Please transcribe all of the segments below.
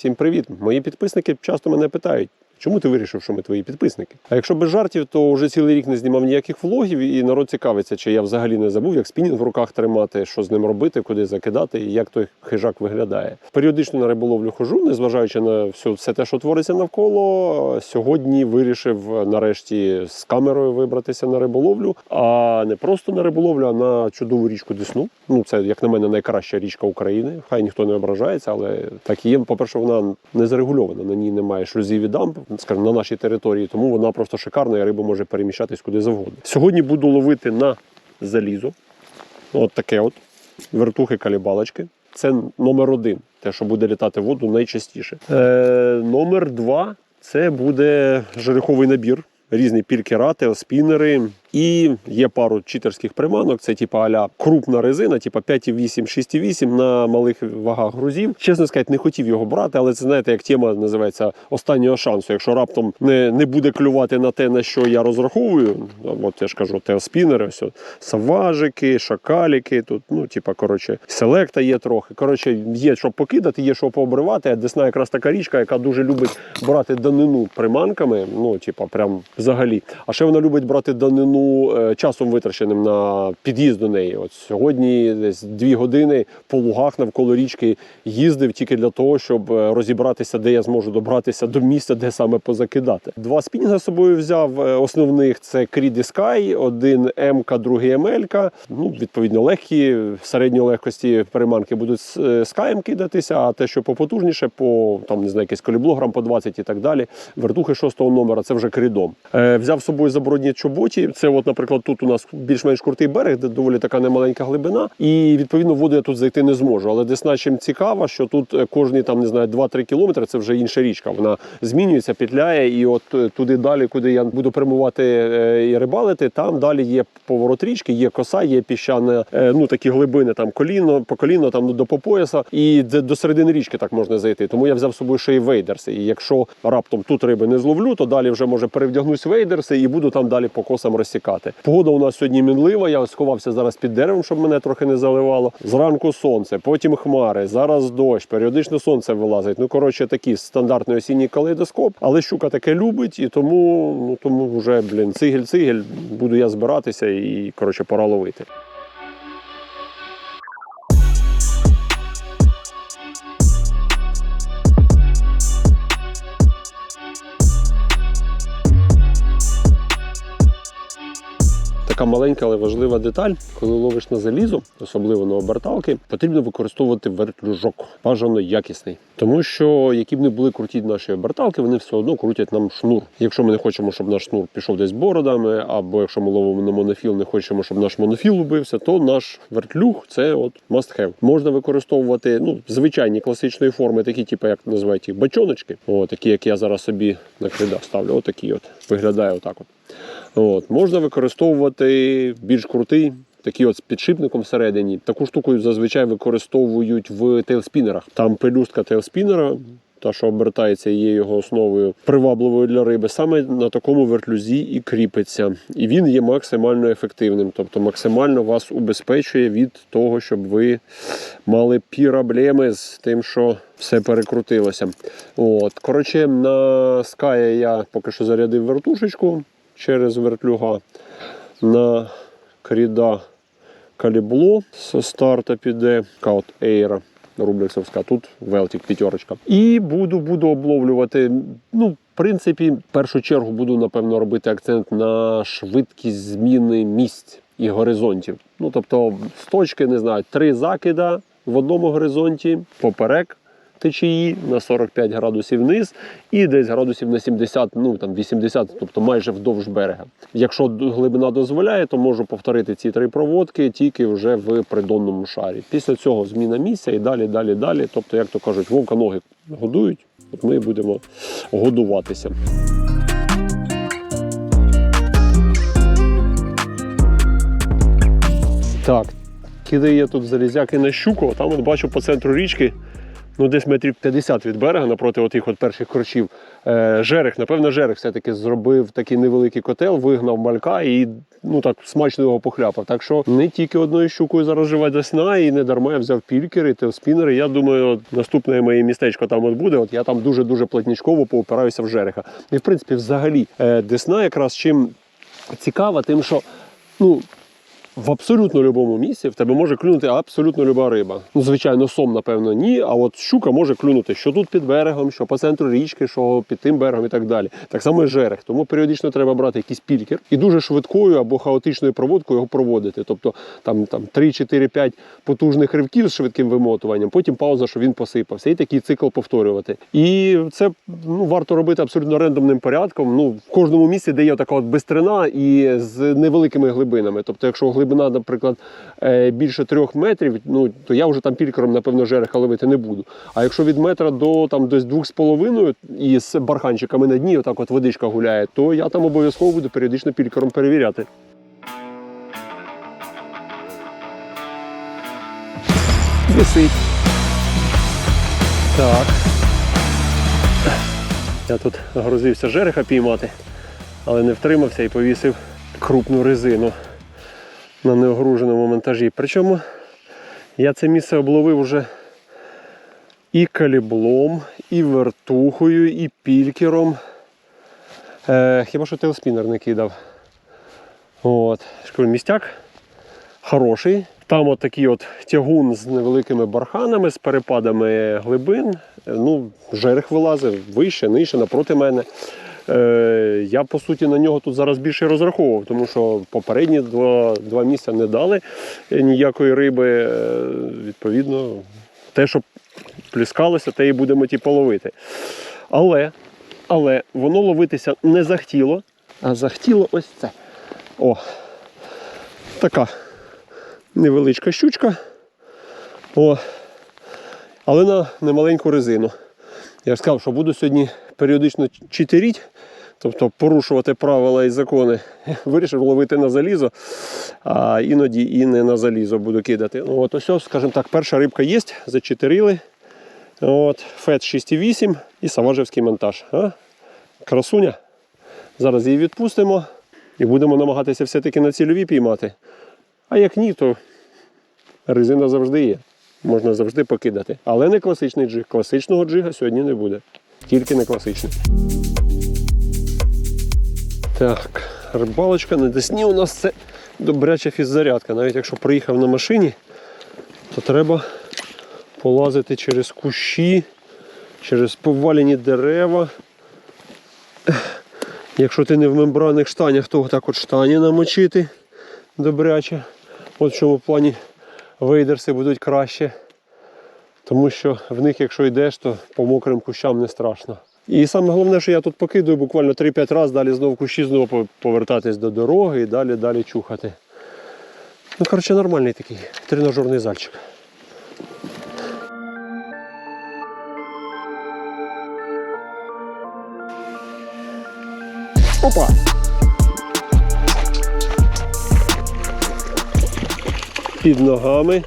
Всім привіт! Мої підписники часто мене питають. Чому ти вирішив, що ми твої підписники? А якщо без жартів, то вже цілий рік не знімав ніяких влогів, і народ цікавиться, чи я взагалі не забув, як спінінг в руках тримати, що з ним робити, куди закидати, і як той хижак виглядає. Періодично на риболовлю хожу, незважаючи на все, все те, що твориться навколо. Сьогодні вирішив нарешті з камерою вибратися на риболовлю, а не просто на риболовлю, а на чудову річку Десну. Ну це як на мене найкраща річка України. Хай ніхто не ображається, але так і є. По-перше, вона не зарегульована. На ній немає шлюзів і дамб, скажімо, на нашій території, тому вона просто шикарна, і риба може переміщатись куди завгодно. Сьогодні буду ловити на залізо. От таке от вертухи калібалочки. Це номер один, те, що буде літати в воду найчастіше. Е, номер два це буде жереховий набір. Різні пількерати, спінери. І є пару читерських приманок. Це типу аля крупна резина, типу 5,8, 6,8 на малих вагах грузів. Чесно сказати, не хотів його брати, але це знаєте, як тема називається останнього шансу. Якщо раптом не, не буде клювати на те, на що я розраховую, от я ж кажу, теоспінери, ось саважики, шакаліки. Тут, ну, типа, коротше, селекта є трохи. Коротше, є що покидати, є що пообривати. А Десна якраз така річка, яка дуже любить брати данину приманками. Ну, типа, прям взагалі. А ще вона любить брати данину е, часом витраченим на під'їзд до неї. От сьогодні десь дві години по лугах навколо річки їздив тільки для того, щоб е, розібратися, де я зможу добратися до місця, де саме позакидати. Два спінінга з собою взяв. е, Основних це Creedy Sky, один МК, другий МЛ. Ну, відповідно, легкі, середньої легкості переманки будуть з Sky кидатися, а те, що попотужніше, по там не знаю, якесь колібло грам по 20 і так далі. Вертухи шостого номера, це вже крідом. Е, взяв з собою забродні чоботі. Це, от, наприклад, тут у нас більш-менш крутий берег, де доволі така немаленька глибина. І відповідно воду я тут зайти не зможу. Але десна чим цікава, що тут е, кожні там не знаю 2-3 кілометри це вже інша річка. Вона змінюється, петляє, і от е, туди далі, куди я буду прямувати е, і рибалити, там далі є поворот річки, є коса, є піщане, ну такі глибини, там коліно, по коліно, там до по пояса, і до середини річки так можна зайти. Тому я взяв з собою ще й вейдерси. І якщо раптом тут риби не зловлю, то далі вже може перевдягнусь вейдерси і буду там далі по косам розсікати. Погода у нас сьогодні мінлива. Я сховався зараз під деревом, щоб мене трохи не заливало. Зранку сонце, потім хмари, зараз дощ, періодично сонце вилазить. Ну коротше, такий стандартний осінній калейдоскоп. Але щука таке любить, і тому ну тому вже блін, цигель-цигель буду я збиратися і коротше пора ловити. Така маленька, але важлива деталь, коли ловиш на залізо, особливо на оберталки, потрібно використовувати вертлюжок, бажано якісний. Тому що, які б не були круті наші оберталки, вони все одно крутять нам шнур. Якщо ми не хочемо, щоб наш шнур пішов десь бородами, або якщо ми ловимо на монофіл, не хочемо, щоб наш монофіл убився, то наш вертлюг це от must have. Можна використовувати ну, звичайні класичної форми, такі, типу, як називають їх бачоночки, о, такі, як я зараз собі на кридах ставлю. Отакі от виглядає отак. От. От. Можна використовувати більш крутий, такий от з підшипником всередині. Таку штуку зазвичай використовують в тейлспінерах. Там пелюстка тейлспінера, та, що обертається є його основою привабливою для риби, саме на такому вертлюзі і кріпиться. І він є максимально ефективним, тобто максимально вас убезпечує від того, щоб ви мали проблеми з тим, що все перекрутилося. От. Коротше, на Sky я поки що зарядив вертушечку через вертлюга. На кріда калібло з старта піде Каут Ейра рублексовська, тут Велтік п'ятерочка. І буду, буду обловлювати. Ну, в принципі, в першу чергу буду, напевно, робити акцент на швидкість зміни місць і горизонтів. Ну, тобто, з точки, не знаю, три закида в одному горизонті, поперек течії на 45 градусів вниз і десь градусів на 70, ну там 80, тобто майже вдовж берега. Якщо глибина дозволяє, то можу повторити ці три проводки тільки вже в придонному шарі. Після цього зміна місця і далі, далі, далі. Тобто, як то кажуть, вовка ноги годують, от ми будемо годуватися. Так, кидає тут залізяки на щуку, там от бачу по центру річки ну десь метрів 50 від берега, напроти отих от перших корчів. Е, жерех, напевно, жерех все-таки зробив такий невеликий котел, вигнав малька і ну так смачно його похляпав. Так що не тільки одною щукою зараз жива десна, і не дарма я взяв пількери, теоспінери. Я думаю, от наступне моє містечко там от буде. От я там дуже-дуже плотнічково поупираюся в жереха. І в принципі, взагалі, е, десна якраз чим цікава, тим, що ну. В абсолютно будь-якому місці в тебе може клюнути абсолютно люба риба. Ну, звичайно, сом, напевно, ні. А от щука може клюнути що тут під берегом, що по центру річки, що під тим берегом і так далі. Так само і жерех. Тому періодично треба брати якийсь пількер і дуже швидкою або хаотичною проводкою його проводити. Тобто там, там 3-4-5 потужних ривків з швидким вимотуванням, потім пауза, щоб він посипався, і такий цикл повторювати. І це ну, варто робити абсолютно рандомним порядком. Ну, в кожному місці, де є така от бистрина і з невеликими глибинами. Тобто, якщо глибина, наприклад, е, більше трьох метрів, ну то я вже там пількером, напевно, жереха ловити не буду. А якщо від метра до там десь двох з половиною і з барханчиками на дні, отак от водичка гуляє, то я там обов'язково буду періодично пількером перевіряти. Висить. Так. Я тут грозився жереха піймати, але не втримався і повісив крупну резину на неогруженому монтажі. Причому я це місце обловив уже і каліблом, і вертухою, і пількером. Е, хіба що телспінер не кидав. От. Містяк хороший. Там от такий от тягун з невеликими барханами, з перепадами глибин. Е, Ну, жерех вилазив вище, нижче, напроти мене. Е, я по суті на нього тут зараз більше розраховував, тому що попередні два, два місця не дали ніякої риби. Е, Відповідно, те, що пліскалося, те і будемо ті половити. Але, але воно ловитися не захотіло, а захотіло ось це. О, така невеличка щучка. О, але на немаленьку резину. Я сказав, що буду сьогодні періодично читеріть, тобто порушувати правила і закони. Вирішив ловити на залізо, а іноді і не на залізо буду кидати. Ну, От ось, скажімо так, перша рибка є, зачитерили. От, Фет 6,8 і саважевський монтаж. А? Красуня. Зараз її відпустимо і будемо намагатися все-таки на цільові піймати. А як ні, то резина завжди є. Можна завжди покидати. Але не класичний джиг. Класичного джига сьогодні не буде. Тільки не класичний. Так, рибалочка на Десні у нас це добряча фіззарядка. Навіть якщо приїхав на машині, то треба полазити через кущі, через повалені дерева. Якщо ти не в мембранних штанях, то так от штані намочити добряче. От в чому плані вейдерси будуть краще. Тому що в них, якщо йдеш, то по мокрим кущам не страшно. І саме головне, що я тут покидаю буквально 3-5 разів, далі знову кущі, знову повертатись до дороги і далі далі чухати. Ну, коротше, нормальний такий тренажерний зальчик. Опа! Під ногами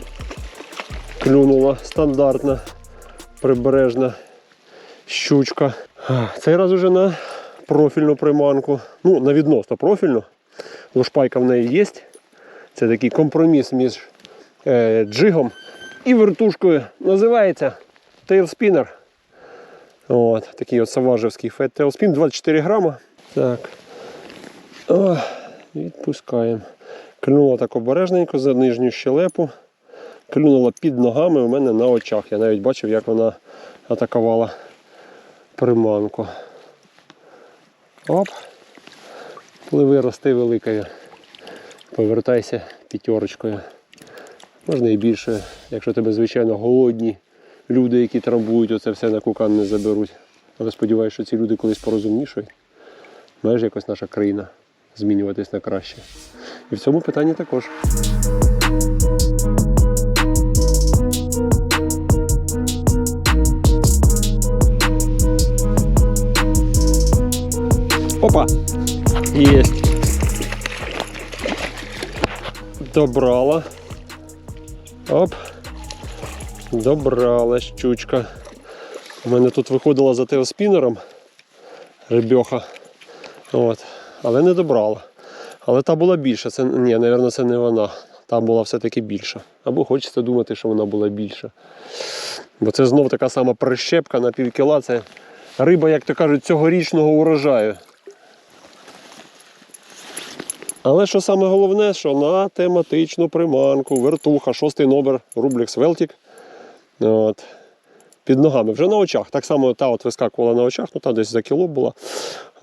клюнула стандартна прибережна щучка. Цей раз уже на профільну приманку. Ну, на відносно профільну. Лошпайка в неї є. Це такий компроміс між е, джигом і вертушкою. Називається Tailspinner. От, такий от саважевський фет Tailspin 24 грама. Так. О, відпускаємо. Клюнула так обережненько за нижню щелепу. Клюнула під ногами у мене на очах. Я навіть бачив, як вона атакувала приманку. Оп. Пливи, рости великою. Повертайся п'ятерочкою. Можна і більше, якщо тебе, звичайно, голодні люди, які трамбують, оце все на кукан не заберуть. Але сподіваюся, що ці люди колись порозумнішують. Майже якось наша країна змінюватись на краще. І в цьому питанні також. Опа! Есть. Добрала. Оп. Добрала щучка. У мене тут виходила за теоспінером рибьоха. От. Але не добрала. Але та була більша. Це, ні, мабуть, це не вона. Та була все-таки більша. Або хочеться думати, що вона була більша. Бо це знов така сама прищепка на пів кіла. Це риба, як то кажуть, цьогорічного урожаю. Але що саме головне, що на тематичну приманку, вертуха, шостий номер, Рублікс Велтік. От. Під ногами, вже на очах. Так само та от вискакувала на очах, ну та десь за кіло була.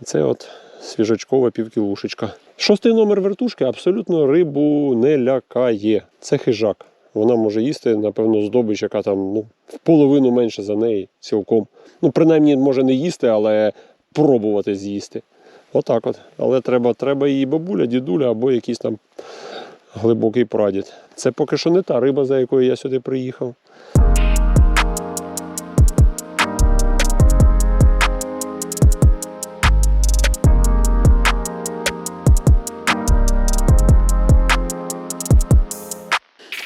Це от свіжачкова півкілушечка. Шостий номер вертушки абсолютно рибу не лякає. Це хижак. Вона може їсти, напевно, здобич, яка там ну, в половину менше за неї цілком. Ну, принаймні, може не їсти, але пробувати з'їсти. Отак от. Але треба, треба її бабуля, дідуля або якийсь там глибокий прадід. Це поки що не та риба, за якою я сюди приїхав.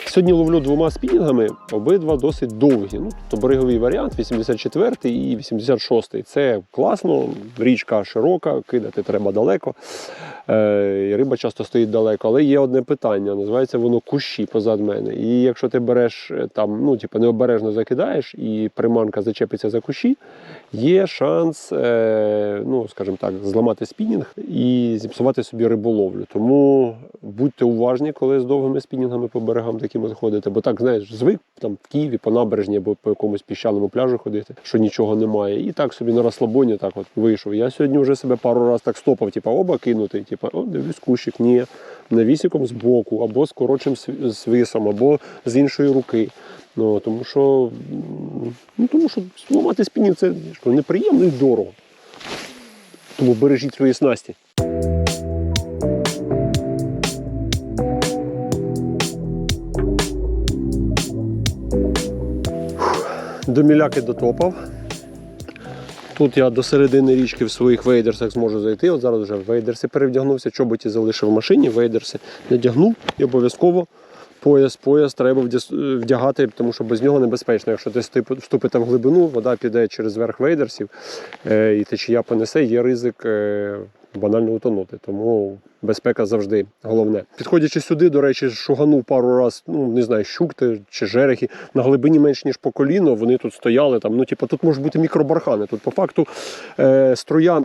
Сьогодні ловлю двома спінінгами, обидва досить довгі. Ну, тобто береговий варіант 84 і 86. Це класно, річка широка, кидати треба далеко. Е, риба часто стоїть далеко. Але є одне питання: називається воно кущі позад мене. І якщо ти береш е, там, ну, типу, необережно закидаєш і приманка зачепиться за кущі, є шанс, е, ну, скажімо так, зламати спінінг і зіпсувати собі риболовлю. Тому будьте уважні, коли з довгими спінінгами по берегам такими заходите. Бо так, знаєш, звик там в Києві по набережні або по якомусь піщаному пляжу ходити, що нічого немає. І так собі на розслабоні так от вийшов. Я сьогодні вже себе пару разів так стопав, типу, оба кинути, типу, о, дивлюсь кущик, ні, навісиком з боку, або з коротшим свисом, або з іншої руки. Ну, тому що, ну, тому що зламати спінінг це неприємно і дорого. Тому бережіть свої снасті. До міляки дотопав. Тут я до середини річки в своїх вейдерсах зможу зайти. От зараз вже в вейдерси перевдягнувся, чоботі залишив в машині, вейдерси надягнув і обов'язково пояс, пояс треба вдяс- вдягати, тому що без нього небезпечно. Якщо ти вступите в глибину, вода піде через верх вейдерсів е, і течія понесе, є ризик е, банально утонути. Тому безпека завжди головне. Підходячи сюди, до речі, шуганув пару раз, ну не знаю, щукти чи жерехи на глибині менш ніж по коліно. Вони тут стояли. Там, ну, типу, тут можуть бути мікробархани. Тут по факту е, струя.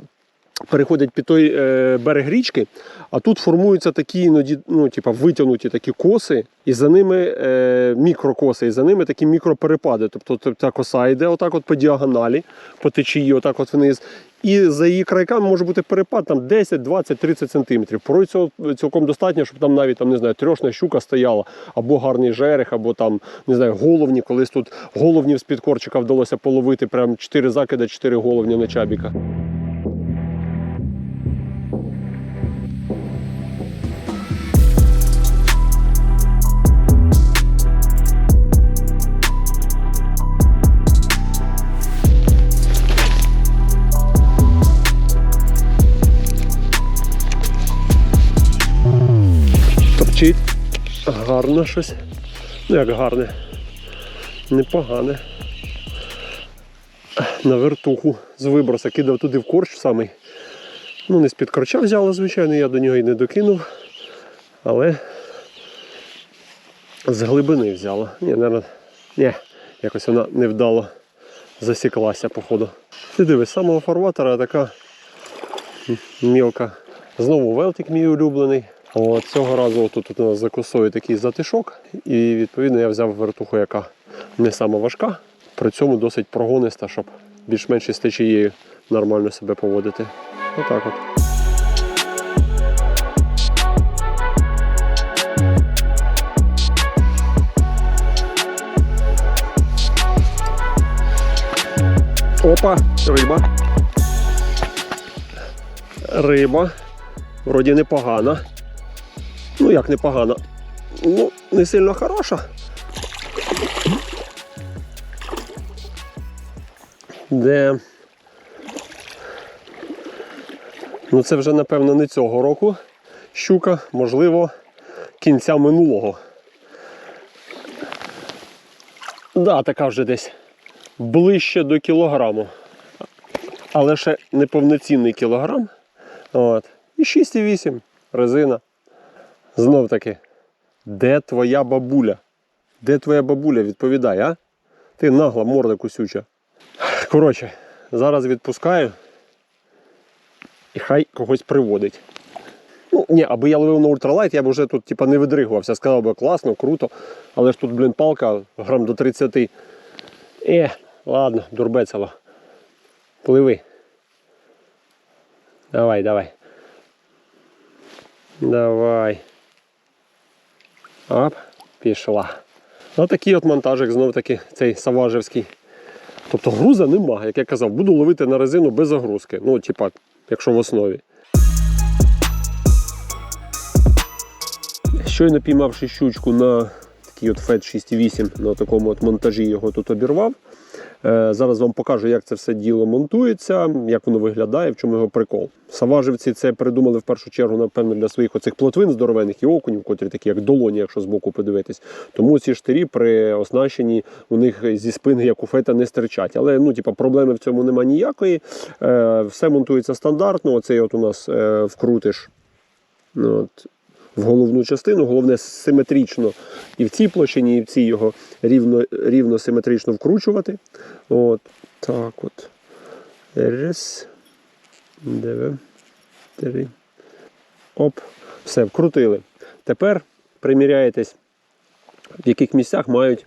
Переходять під той е, берег річки, а тут формуються такі іноді, ну, типа, витягнуті такі коси, і за ними е, мікрокоси, і за ними такі мікроперепади. Тобто та коса йде отак от по діагоналі, по течії, отак от вниз. І за її крайками може бути перепад там 10, 20, 30 сантиметрів. Порой цього цілком достатньо, щоб там навіть там, не знаю, трьошна щука стояла, або гарний жерех, або там, не знаю, головні. Колись тут головнів з-під корчика вдалося половити прям 4 закида, 4 головні на чабіка. Торчить. Гарно щось. Ну як гарне. Непогане. На вертуху з виброса кидав туди в корч самий. Ну, не з-під корча взяло, звичайно, я до нього і не докинув. Але з глибини взяла. Ні, наверное, ні, якось вона невдало засіклася, походу. Ти дивись, самого фарватера така мілка. Знову велтик мій улюблений. От цього разу тут, у нас за косою такий затишок, і відповідно я взяв вертуху, яка не сама важка, при цьому досить прогониста, щоб більш-менш із течією нормально себе поводити. Отак от. Опа, риба. Риба. Вроді непогана. Ну як непогана. Ну, не сильно хороша. Де. Ну це вже, напевно, не цього року щука, можливо, кінця минулого. Да, така вже десь ближче до кілограму. Але ще не повноцінний кілограм. От. І 6,8 резина. Знов таки, де твоя бабуля? Де твоя бабуля? Відповідай, а? Ти нагла морда кусюча. Коротше, зараз відпускаю. І хай когось приводить. Ну, ні, аби я ловив на ультралайт, я б вже тут типа, не видригувався. Сказав би класно, круто. Але ж тут, блін, палка грам до 30. Е, ладно, дурбецело. Пливи. Давай, давай. Давай. Оп, пішла. Отакий от монтажик, знов таки цей саважевський. Тобто груза нема, як я казав, буду ловити на резину без загрузки. Ну, типа, якщо в основі. Щойно піймавши щучку на такий от FED 6.8 на такому от монтажі його тут обірвав. Е, Зараз вам покажу, як це все діло монтується, як воно виглядає, в чому його прикол. Саважівці це придумали в першу чергу, напевно, для своїх оцих плотвин здоровених і окунів, котрі такі, як долоні, якщо збоку подивитись. Тому ці штирі при оснащенні у них зі спини, як у фета, не стирчать. Але ну, типа, проблеми в цьому немає ніякої. Е, Все монтується стандартно. Оцей от у нас е, вкрутиш. Ну, От, в головну частину, головне симетрично і в цій площині, і в цій його рівно, рівно симетрично вкручувати. От так от. Раз. Два. Три. Оп. Все, вкрутили. Тепер приміряєтесь, в яких місцях мають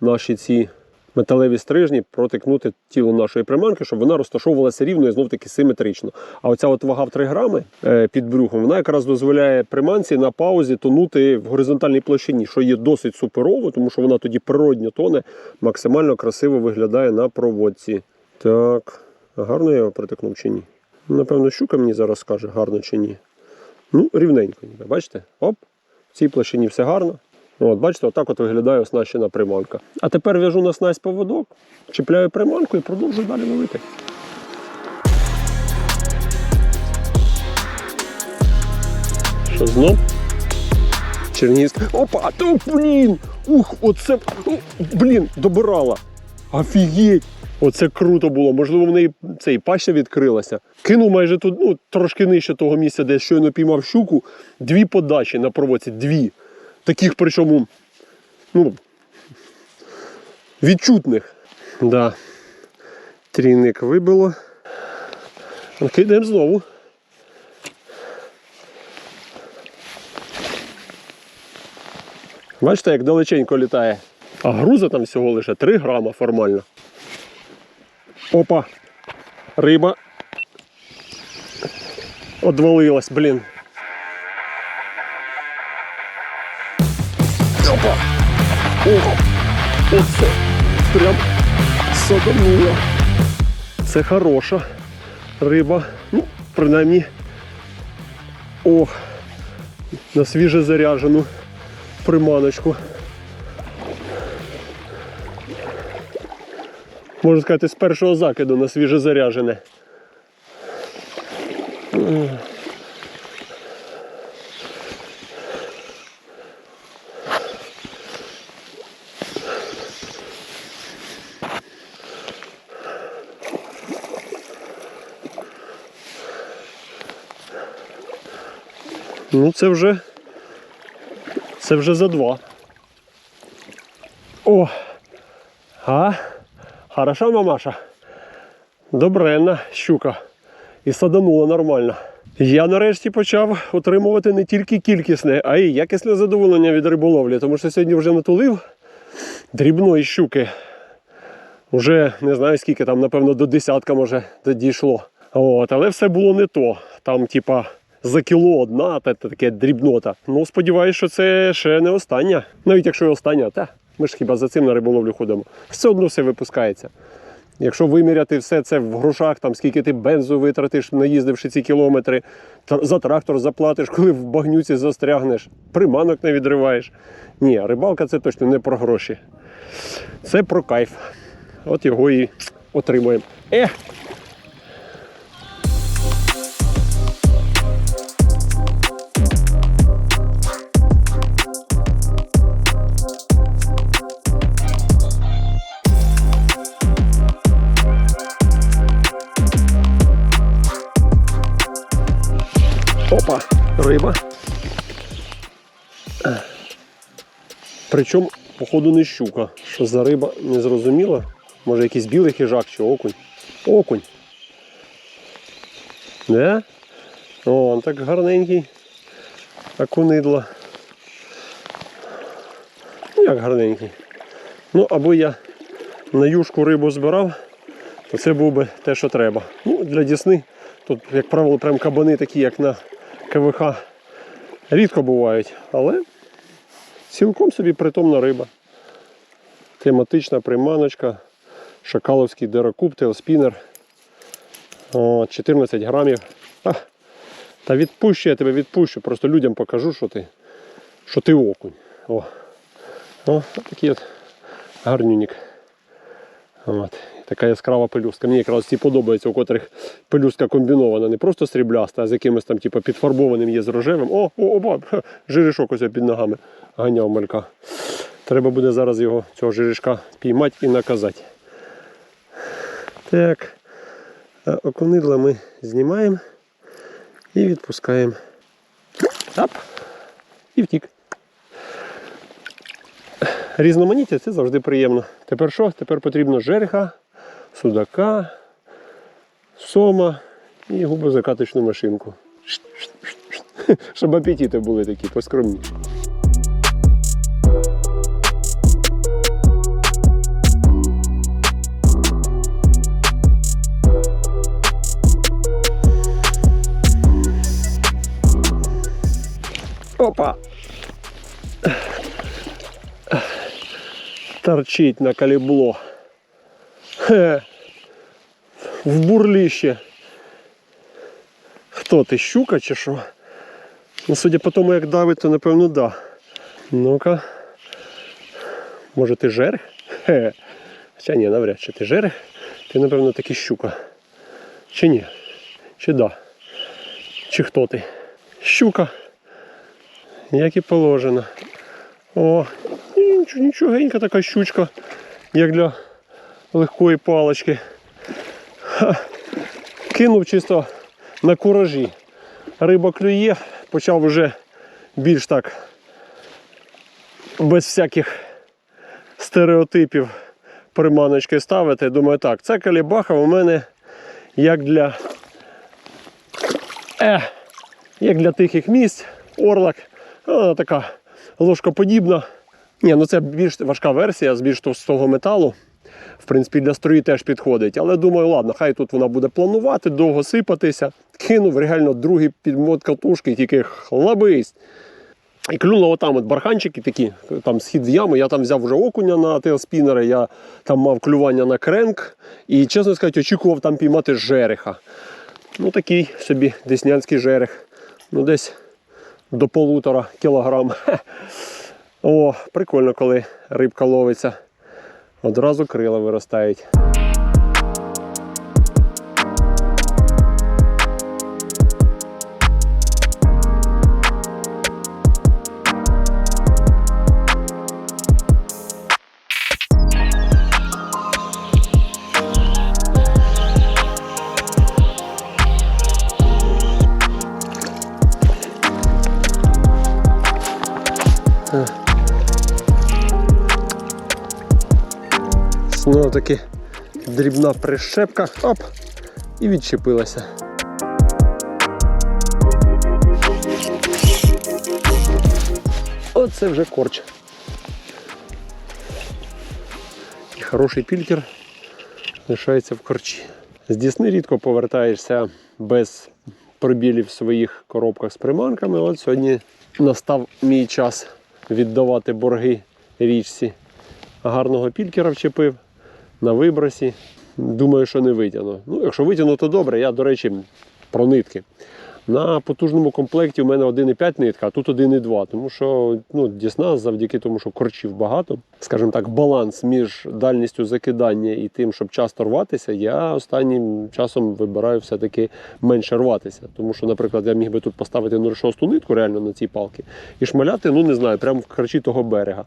наші ці металеві стрижні протикнути тіло нашої приманки, щоб вона розташовувалася рівно і знов таки симетрично. А оця от вага в 3 грами е, під брюхом, вона якраз дозволяє приманці на паузі тонути в горизонтальній площині, що є досить суперово, тому що вона тоді природньо тоне, максимально красиво виглядає на проводці. Так, гарно я його притикнув чи ні? Напевно, щука мені зараз скаже, гарно чи ні. Ну, рівненько, бачите? Оп, в цій площині все гарно. Ну, От, бачите, отак от виглядає оснащена приманка. А тепер в'яжу на снасть поводок, чіпляю приманку і продовжую далі ловити. Що знов? Чернігівська. Опа! Ту, блін! Ух, оце. Блін, добирала. Офігеть! Оце круто було. Можливо, в неї цей паща відкрилася. Кинув майже тут, ну, трошки нижче того місця, де щойно піймав щуку. Дві подачі на проводці. Дві. Таких причому ну, відчутних. Да. Трійник вибило. Кидаємо знову. Бачите, як далеченько літає. А груза там всього лише 3 грама формально. Опа! Риба. Одвалилась, блін. Ого! Оце прям садомило. Це хороша риба. Ну, принаймні. Ох, на свіже заряжену приманочку. Можна сказати, з першого закиду на свіже заряжене. Ну, це вже. Це вже за два. О! А? Хороша мамаша. Добренна щука. І саданула нормально. Я нарешті почав отримувати не тільки кількісне, а й якісне задоволення від риболовлі, тому що сьогодні вже натулив дрібної щуки. Уже не знаю скільки там, напевно, до десятка може дійшло. От, але все було не то. Там, типа, за кіло одна, та, та таке дрібнота. Ну, сподіваюся, що це ще не остання. Навіть якщо і остання, та ми ж хіба за цим на риболовлю ходимо. Все одно все випускається. Якщо виміряти все це в грошах, там скільки ти бензу витратиш, наїздивши ці кілометри, за трактор заплатиш, коли в багнюці застрягнеш, приманок не відриваєш. Ні, рибалка це точно не про гроші. Це про кайф. От його і отримуємо. Е! Причому, походу, не щука. Що за риба, не зрозуміло. Може якийсь білий хижак чи окунь. Окунь. Не? О, он так гарненький. Окунидла. Ну, як гарненький. Ну, або я на юшку рибу збирав, то це був би те, що треба. Ну, для Дісни тут, як правило, прям кабани такі, як на КВХ, рідко бувають, але цілком собі притомна риба. Тематична приманочка, шакаловський дерокуб, теоспінер. 14 грамів. А, та відпущу, я тебе відпущу, просто людям покажу, що ти, що ти окунь. О, О такий от гарнюнік. От. Така яскрава пелюстка. Мені якраз ці подобається, у котрих пелюстка комбінована, не просто срібляста, а з якимось там типу, підфарбованим є з рожевим. О, о, о, ха, жиришок ось під ногами ганяв малька. Треба буде зараз його, цього жиришка, піймати і наказати. Так. Окунидла ми знімаємо і відпускаємо. Ап. І втік. Різноманіття це завжди приємно. Тепер що? Тепер потрібно жереха, судака, сома і губозакаточну машинку. Щоб апетити були такі поскромні. Опа! Торчить на калібло. Хе. В бурліще. Хто ти, щука чи що? Ну, судя по тому, як давить, то напевно да. Ну-ка. Може ти жерех? Хе. Хоча ні, навряд чи ти жерех. Ти, напевно, таки щука. Чи ні? Чи да? Чи хто ти? Щука. Як і положено. О, нічогенька така щучка, як для легкої палички. Ха. Кинув чисто на куражі. Риба клює, почав вже більш так без всяких стереотипів приманочки ставити. Думаю, так, це калібаха у мене як для, е, як для тихих місць, орлак. Вона така ложкоподібна. Ні, ну це більш важка версія з більш товстого металу. В принципі, для строї теж підходить. Але думаю, ладно, хай тут вона буде планувати, довго сипатися. Кинув реально другий підмот катушки, тільки хлабись. І клюнуло отам от барханчики такі, там схід в яму. Я там взяв вже окуня на тейлспінери, я там мав клювання на кренк. І, чесно сказати, очікував там піймати жереха. Ну такий собі деснянський жерех. Ну десь до полутора кілограм. О, прикольно, коли рибка ловиться. Одразу крила виростають. Знову таки дрібна прищепка. Оп! І відчепилася. Оце вже корч. І хороший пількер лишається в корчі. З Дісни рідко повертаєшся без пробілів в своїх коробках з приманками. От сьогодні настав мій час віддавати борги річці. Гарного пількера вчепив на вибросі. Думаю, що не витягну. Ну, якщо витягну, то добре. Я, до речі, про нитки. На потужному комплекті у мене 1,5 нитка, а тут 1,2. Тому що ну, Дісна, завдяки тому, що корчів багато, скажімо так, баланс між дальністю закидання і тим, щоб часто рватися, я останнім часом вибираю все-таки менше рватися. Тому що, наприклад, я міг би тут поставити 0,6 нитку реально на цій палки і шмаляти, ну не знаю, прямо в корчі того берега.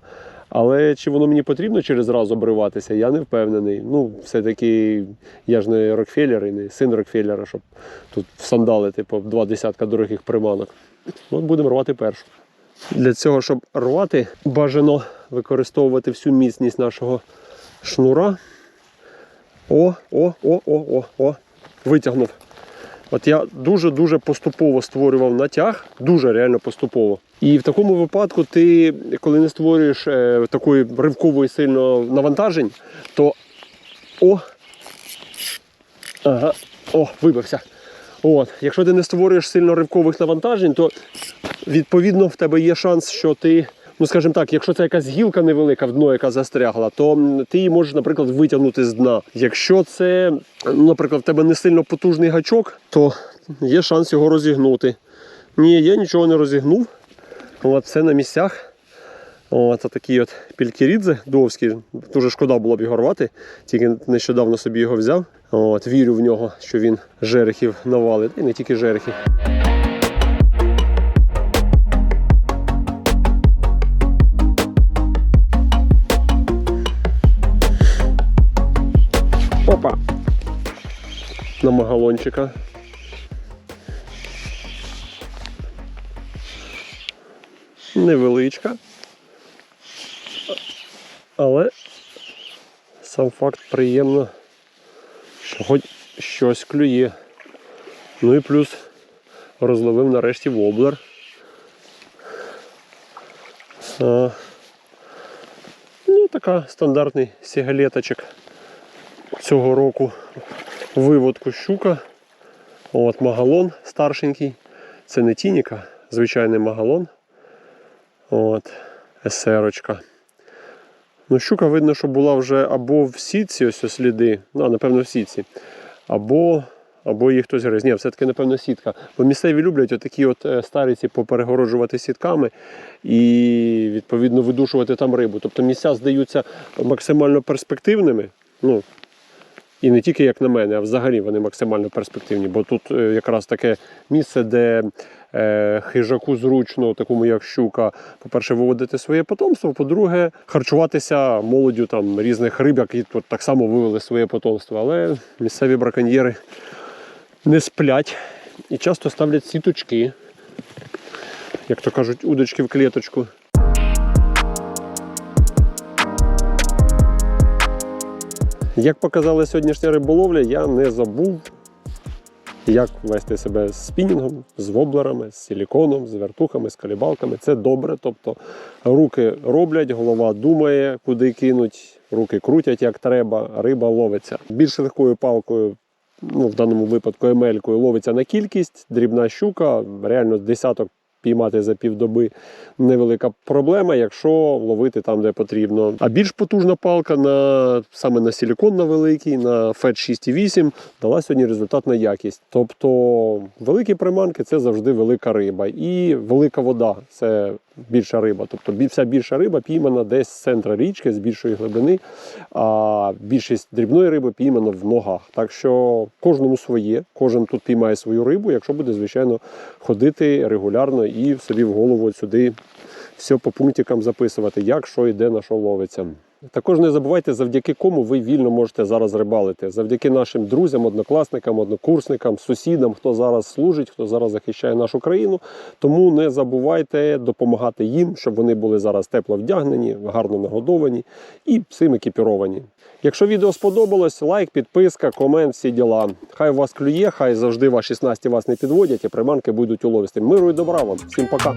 Але чи воно мені потрібно через раз обриватися, я не впевнений. Ну, все-таки я ж не Рокфеллер і не син Рокфеллера, щоб тут всандалити по два десятка дорогих приманок. От будемо рвати першу. Для цього, щоб рвати, бажано використовувати всю міцність нашого шнура. О, о, о, о, о, о. Витягнув. От я дуже-дуже поступово створював натяг, дуже реально поступово. І в такому випадку ти, коли не створюєш е, такої ривкової сильно навантажень, то о! Ага, о, вибився. От, якщо ти не створюєш сильно ривкових навантажень, то відповідно в тебе є шанс, що ти. Ну, скажімо так, якщо це якась гілка невелика в дно, яка застрягла, то ти її можеш, наприклад, витягнути з дна. Якщо це, наприклад, в тебе не сильно потужний гачок, то є шанс його розігнути. Ні, я нічого не розігнув. От, все на місцях. От такий от пількірідзе довський. Дуже шкода було б його рвати, тільки нещодавно собі його взяв. От, вірю в нього, що він жерехів навалить. І не тільки жерехи. Опа! На магалончика. Невеличка. Але сам факт приємно, що хоч щось клює. Ну і плюс розловив нарешті воблер. А, ну, така стандартний сігалеточок цього року виводку щука. От магалон старшенький. Це не тініка, звичайний магалон. От, есерочка. Ну, щука видно, що була вже або в сітці, ось ось сліди, ну, а, напевно, в сітці, або, або її хтось гриз. Ні, все-таки, напевно, сітка. Бо місцеві люблять отакі от е, стариці поперегороджувати сітками і, відповідно, видушувати там рибу. Тобто місця здаються максимально перспективними. Ну, і не тільки як на мене, а взагалі вони максимально перспективні. Бо тут е, якраз таке місце, де хижаку зручно, такому як щука, по-перше, виводити своє потомство, по-друге, харчуватися молоддю там, різних риб, які тут так само вивели своє потомство. Але місцеві браконьєри не сплять і часто ставлять сіточки, як то кажуть, удочки в клеточку. Як показала сьогоднішня риболовля, я не забув, як вести себе з спінінгом, з воблерами, з силіконом, з вертухами, з калібалками. Це добре. Тобто руки роблять, голова думає, куди кинуть, руки крутять як треба, риба ловиться. Більш легкою палкою, ну в даному випадку емелькою, ловиться на кількість, дрібна щука, реально десяток. Піймати за півдоби невелика проблема, якщо ловити там, де потрібно. А більш потужна палка на саме на силікон на великий, на FET 6,8 дала сьогодні результат на якість. Тобто великі приманки це завжди велика риба. І велика вода це більша риба. Тобто вся більша риба піймана десь з центра річки, з більшої глибини, а більшість дрібної риби піймана в ногах. Так що кожному своє, кожен тут піймає свою рибу, якщо буде, звичайно, ходити регулярно і собі в голову сюди все по пунктикам записувати, як, що йде, на що ловиться. Також не забувайте, завдяки кому ви вільно можете зараз рибалити. Завдяки нашим друзям, однокласникам, однокурсникам, сусідам, хто зараз служить, хто зараз захищає нашу країну. Тому не забувайте допомагати їм, щоб вони були зараз тепло вдягнені, гарно нагодовані і всім екіпіровані. Якщо відео сподобалось, лайк, підписка, комент, всі діла. Хай вас клює, хай завжди ваші снасті вас не підводять, і приманки будуть уловисті. Миру і добра вам. Всім пока!